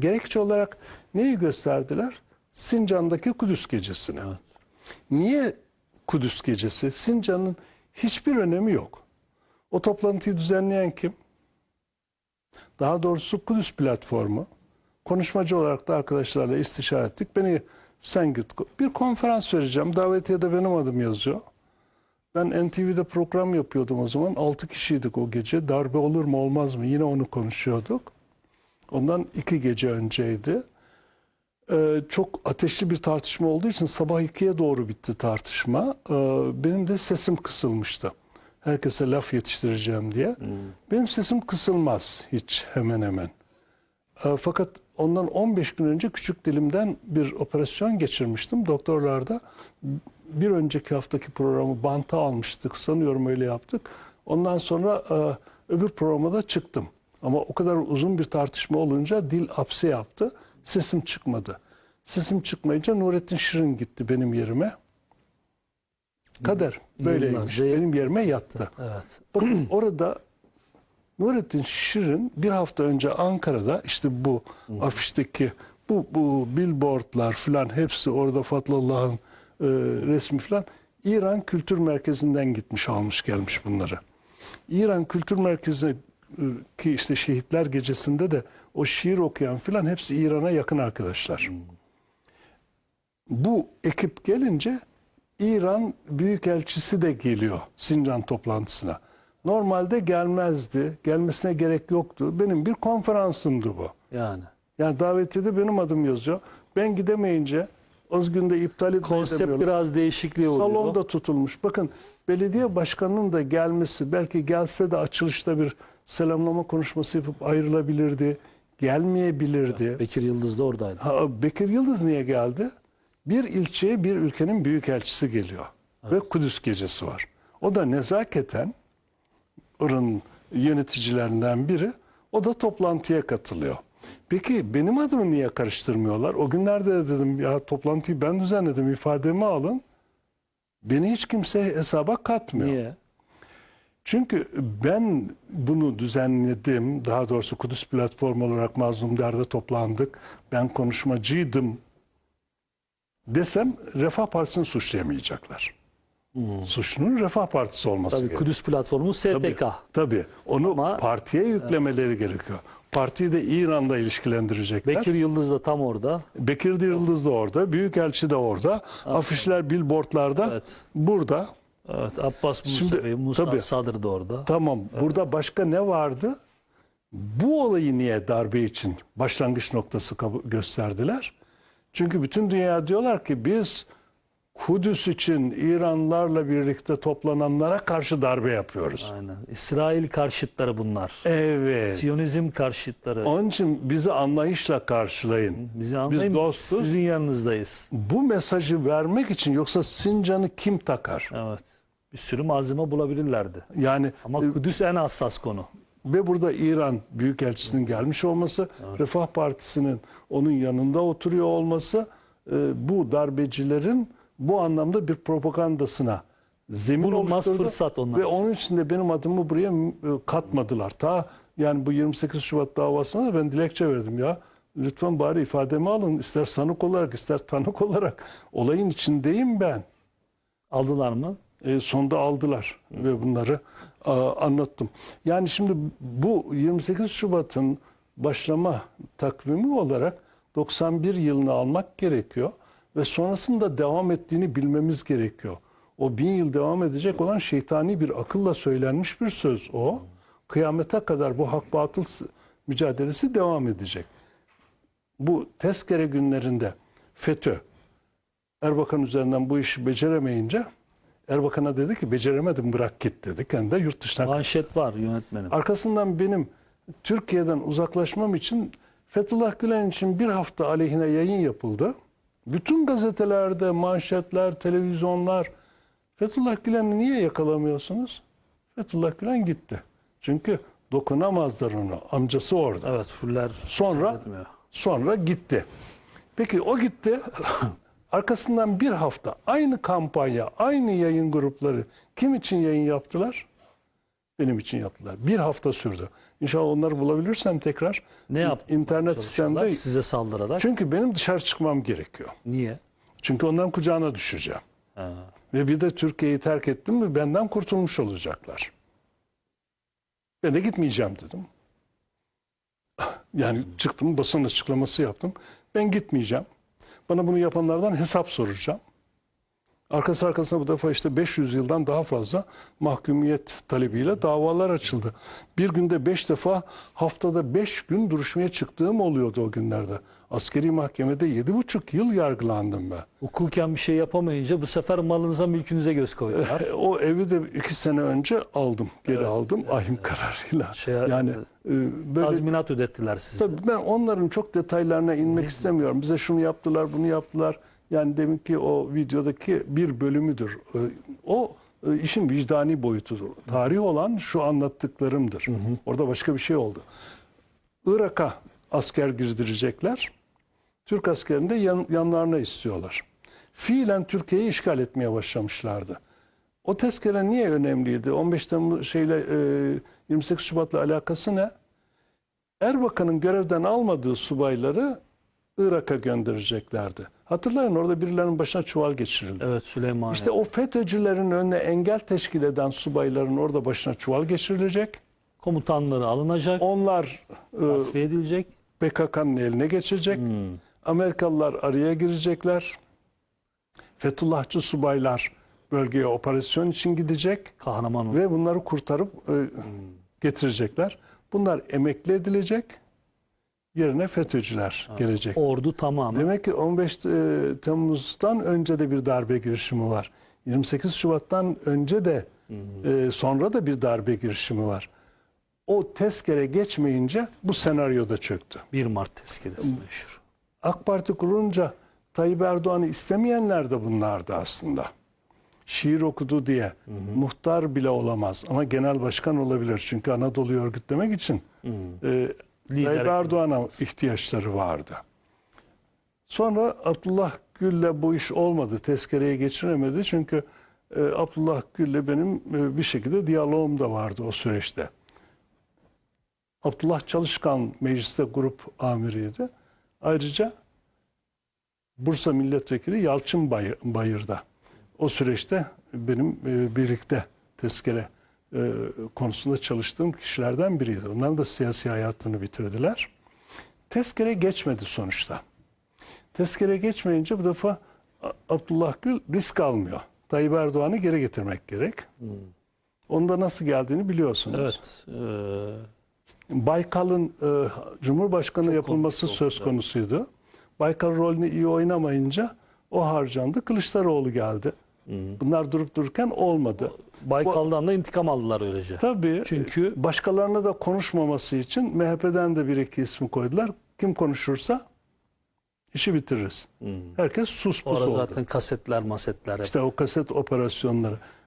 Gerekçe olarak neyi gösterdiler? Sincan'daki Kudüs gecesini. Niye Kudüs gecesi? Sincan'ın hiçbir önemi yok. O toplantıyı düzenleyen kim? Daha doğrusu Kudüs platformu. Konuşmacı olarak da arkadaşlarla istişare ettik. Beni sen git. Bir konferans vereceğim. Davetiye de benim adım yazıyor. Ben NTV'de program yapıyordum o zaman. 6 kişiydik o gece. Darbe olur mu olmaz mı? Yine onu konuşuyorduk. Ondan iki gece önceydi. Ee, çok ateşli bir tartışma olduğu için sabah ikiye doğru bitti tartışma. Ee, benim de sesim kısılmıştı. Herkese laf yetiştireceğim diye. Benim sesim kısılmaz hiç hemen hemen. Ee, fakat ondan 15 gün önce küçük dilimden bir operasyon geçirmiştim. Doktorlar da bir önceki haftaki programı banta almıştık. Sanıyorum öyle yaptık. Ondan sonra e, öbür programa da çıktım. Ama o kadar uzun bir tartışma olunca dil apse yaptı. Sesim çıkmadı. Sesim çıkmayınca Nurettin Şirin gitti benim yerime. Kader böyleymiş. Yıllarca- Benim yerime yattı. Evet. Bakın orada Nurettin Şirin bir hafta önce Ankara'da işte bu afişteki bu, bu billboardlar falan hepsi orada Fatlalı'nın e, resmi falan İran Kültür Merkezi'nden gitmiş almış gelmiş bunları. İran Kültür Merkezi e, ki işte Şehitler Gecesi'nde de o şiir okuyan falan hepsi İran'a yakın arkadaşlar. Bu ekip gelince İran Büyükelçisi de geliyor Sincan toplantısına. Normalde gelmezdi. Gelmesine gerek yoktu. Benim bir konferansımdı bu. Yani. Yani davetiyede benim adım yazıyor. Ben gidemeyince o gün de iptal Konsept biraz değişikliği oluyor. Salonda tutulmuş. Bakın belediye başkanının da gelmesi belki gelse de açılışta bir selamlama konuşması yapıp ayrılabilirdi. Gelmeyebilirdi. Bekir Yıldız da oradaydı. Ha, Bekir Yıldız niye geldi? Bir ilçeye bir ülkenin büyükelçisi geliyor. Ve Kudüs gecesi var. O da nezaketen Irak'ın yöneticilerinden biri. O da toplantıya katılıyor. Peki benim adımı niye karıştırmıyorlar? O günlerde de dedim ya toplantıyı ben düzenledim ifademi alın. Beni hiç kimse hesaba katmıyor. Niye? Çünkü ben bunu düzenledim. Daha doğrusu Kudüs platformu olarak Mazlumlar'da toplandık. Ben konuşmacıydım desem Refah Partisi'ni suçlayamayacaklar. Suçlunun Refah Partisi olması Hmm. Tabii gerekiyor. Kudüs platformu Tabii, STK. tabii. Onu Ama- partiye yüklemeleri gerekiyor. Partiyi de İran'la ilişkilendirecekler. Bekir Yıldız da tam orada. Bekir Yıldız da orada, Büyükelçi de orada. Afişler, billboardlarda Evet. burada. Evet, Abbas Şimdi, Musa, tabii. Sadr da orada. Tamam. Burada başka ne vardı? Bu olayı niye darbe için başlangıç noktası gösterdiler? Çünkü bütün dünya diyorlar ki biz Kudüs için İranlarla birlikte toplananlara karşı darbe yapıyoruz. Aynen. İsrail karşıtları bunlar. Evet. Siyonizm karşıtları. Onun için bizi anlayışla karşılayın. Bizi anlayın. Biz dostuz. sizin yanınızdayız. Bu mesajı vermek için yoksa Sincan'ı kim takar? Evet. Bir sürü malzeme bulabilirlerdi. Yani Ama e, Kudüs en hassas konu. ve burada İran Büyükelçisi'nin gelmiş olması, Refah Partisi'nin onun yanında oturuyor olması e, bu darbecilerin bu anlamda bir propagandasına zemin Bulunmaz oluşturdu. fırsat onlar Ve onun için de benim adımı buraya e, katmadılar. Ta yani bu 28 Şubat davasına da ben dilekçe verdim ya. Lütfen bari ifademi alın. ister sanık olarak ister tanık olarak. Olayın içindeyim ben. Aldılar mı? E, sonda aldılar ve bunları a, anlattım. Yani şimdi bu 28 Şubat'ın başlama takvimi olarak 91 yılını almak gerekiyor ve sonrasında devam ettiğini bilmemiz gerekiyor. O bin yıl devam edecek olan şeytani bir akılla söylenmiş bir söz o. Kıyamete kadar bu hak batıl mücadelesi devam edecek. Bu tezkere günlerinde FETÖ, Erbakan üzerinden bu işi beceremeyince Erbakan'a dedi ki beceremedim bırak git dedi. Kendi de yurt dışına. Manşet var yönetmenim. Arkasından benim Türkiye'den uzaklaşmam için Fethullah Gülen için bir hafta aleyhine yayın yapıldı. Bütün gazetelerde manşetler, televizyonlar Fethullah Gülen'i niye yakalamıyorsunuz? Fethullah Gülen gitti. Çünkü dokunamazlar onu. Amcası orada. Evet fuller Sonra sonra gitti. Peki o gitti. Arkasından bir hafta aynı kampanya, aynı yayın grupları kim için yayın yaptılar? Benim için yaptılar. Bir hafta sürdü. İnşallah onları bulabilirsem tekrar. Ne yap? İnternet sistemde. Size saldırarak. Çünkü benim dışarı çıkmam gerekiyor. Niye? Çünkü onların kucağına düşeceğim. Ha. Ve bir de Türkiye'yi terk ettim mi benden kurtulmuş olacaklar. Ben de gitmeyeceğim dedim. Yani çıktım basın açıklaması yaptım. Ben gitmeyeceğim. Bana bunu yapanlardan hesap soracağım. Arkası arkasına bu defa işte 500 yıldan daha fazla mahkumiyet talebiyle davalar açıldı. Bir günde 5 defa haftada 5 gün duruşmaya çıktığım oluyordu o günlerde. Askeri mahkemede 7,5 yıl yargılandım ben. Hukuken bir şey yapamayınca bu sefer malınıza mülkünüze göz koydular. E, O evi de iki sene önce aldım. Geri aldım ahim kararıyla. Şey, yani e, e, böyle Tazminat ödettiler size. tabii ben onların çok detaylarına inmek istemiyorum. Bize şunu yaptılar, bunu yaptılar. Yani demek ki o videodaki bir bölümüdür. E, O e, işin vicdani boyutudur. Tarih olan şu anlattıklarımdır. Orada başka bir şey oldu. Irak'a asker girdirecekler. Türk askerini de yan- yanlarına istiyorlar. Fiilen Türkiye'yi işgal etmeye başlamışlardı. O tezkere niye önemliydi? 15 Temmuz şeyle e, 28 Şubat'la alakası ne? Erbakan'ın görevden almadığı subayları Irak'a göndereceklerdi. Hatırlayın orada birilerinin başına çuval geçirildi. Evet Süleymaniye. İşte o FETÖ'cülerin önüne engel teşkil eden subayların orada başına çuval geçirilecek. Komutanları alınacak, Onlar e, tasfiye edilecek. PKK'nın eline geçecek. Amerikalılar araya girecekler. Fethullahçı subaylar bölgeye operasyon için gidecek Kahraman ve bunları kurtarıp e, getirecekler. Bunlar emekli edilecek. Yerine FETÖ'cüler gelecek. Ordu tamamen. Demek ki 15 e, Temmuz'dan önce de bir darbe girişimi var. 28 Şubat'tan önce de e, sonra da bir darbe girişimi var. O tezkere geçmeyince bu senaryo da çöktü. 1 Mart tezkeresi meşhur. AK Parti kurulunca Tayyip Erdoğan'ı istemeyenler de bunlardı aslında. Şiir okudu diye muhtar bile olamaz ama genel başkan olabilir. Çünkü Anadolu'yu örgütlemek için e, Lider Tayyip Erdoğan'a ihtiyaçları vardı. Sonra Abdullah Gül'le bu iş olmadı. Tezkereye geçiremedi. Çünkü e, Abdullah Gül'le benim e, bir şekilde diyalogum da vardı o süreçte. Abdullah Çalışkan mecliste grup amiriydi. Ayrıca Bursa Milletvekili Yalçın Bay- Bayır'da. O süreçte benim e, birlikte tezkere e, konusunda çalıştığım kişilerden biriydi. Onların da siyasi hayatını bitirdiler. Tezkere geçmedi sonuçta. Tezkere geçmeyince bu defa Abdullah Gül risk almıyor. Tayyip Erdoğan'ı geri getirmek gerek. Onda nasıl geldiğini biliyorsunuz. Evet. e, Baykal'ın e, Cumhurbaşkanı yapılması olmuş söz konusuydu. Baykal rolünü iyi oynamayınca o harcandı. Kılıçdaroğlu geldi. Bunlar durup dururken olmadı. Baykal'dan da intikam aldılar öylece. Tabii Çünkü- başkalarına da konuşmaması için MHP'den de bir iki ismi koydular. Kim konuşursa işi bitiririz. Herkes sus pus ara oldu. zaten kasetler, masetler hep. İşte o kaset operasyonları.